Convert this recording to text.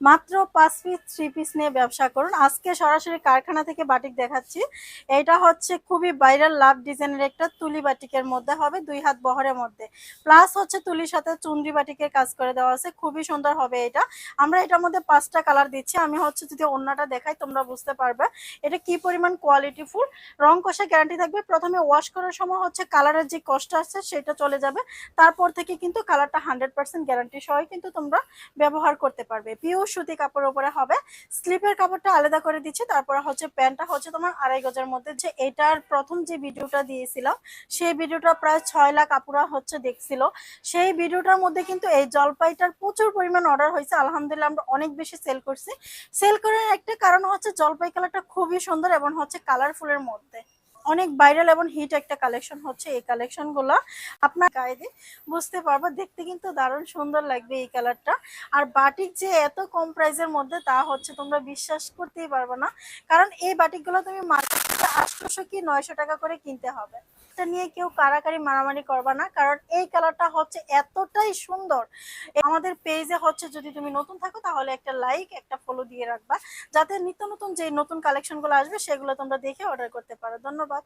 মাত্র পাঁচ piece three piece নিয়ে ব্যবসা করুন। আজকে সরাসরি কারখানা থেকে বাটিক দেখাচ্ছি। এটা হচ্ছে খুবই ভাইরাল লাভ ডিজাইনের একটা তুলি বাটিকের মধ্যে হবে, দুই হাত বহরের মধ্যে। প্লাস হচ্ছে তুলির সাথে চুনরি বাটিকের কাজ করে দেওয়া আছে, খুবই সুন্দর হবে এটা। আমরা এটার মধ্যে পাঁচটা কালার দিচ্ছি, আমি হচ্ছে যদি অন্যটা দেখাই তোমরা বুঝতে পারবে। এটা কি পরিমাণ কোয়ালিটি ফুল? রং কষা গ্যারান্টি থাকবে। প্রথমে ওয়াশ করার সময় হচ্ছে কালারের যে কষ্ট আছে, সেটা চলে যাবে। তারপর থেকে কিন্তু কালারটা হান্ড্রেড পার্সেন্ট গ্যারান্টি সহ কিন্তু তোমরা ব্যবহার করতে পারবে। পিওর সুতি কাপড়ের উপরে হবে। স্লিপের কাপড়টা আলাদা করে দিচ্ছি। তারপরে হচ্ছে প্যান্টটা হচ্ছে তোমার আড়াই গজের মধ্যে। যে এটার প্রথম যে ভিডিওটা দিয়েছিলাম, সেই ভিডিওটা প্রায় ছয় লাখ আপুরা হচ্ছে দেখছিল। সেই ভিডিওটার মধ্যে কিন্তু এই জলপাইটার প্রচুর পরিমাণ অর্ডার হয়েছে। আলহামদুলিল্লাহ আমরা অনেক বেশি সেল করছি। সেল করার একটা কারণ হচ্ছে জলপাই কালারটা খুবই সুন্দর এবং হচ্ছে কালারফুলের মধ্যে। অনেক ভাইরাল এবং হিট একটা কালেকশন হচ্ছে। এই কালেকশনগুলো আপনার গায়ে দিয়ে বুঝতে পারব। দেখতে কিন্তু দারুণ সুন্দর লাগবে এই কালারটা আর বাটিক যে এত কম প্রাইসের মধ্যে তা হচ্ছে তোমরা বিশ্বাস করতেই পারবে না। কারণ এই বাটিকগুলো তুমি মার্কেটে আটশোশো কি নয়শো টাকা করে কিনতে হবে। এটা নিয়ে কেউ কারাকারি মারামারি করবা না, কারণ এই কালারটা হচ্ছে এতটাই সুন্দর। আমাদের পেজে হচ্ছে যদি তুমি নতুন থাকো তাহলে একটা লাইক একটা ফলো দিয়ে রাখবা। যাতে নিত্য নতুন যে নতুন কালেকশনগুলো আসবে সেগুলো তোমরা দেখে অর্ডার করতে পারো। ধন্যবাদ।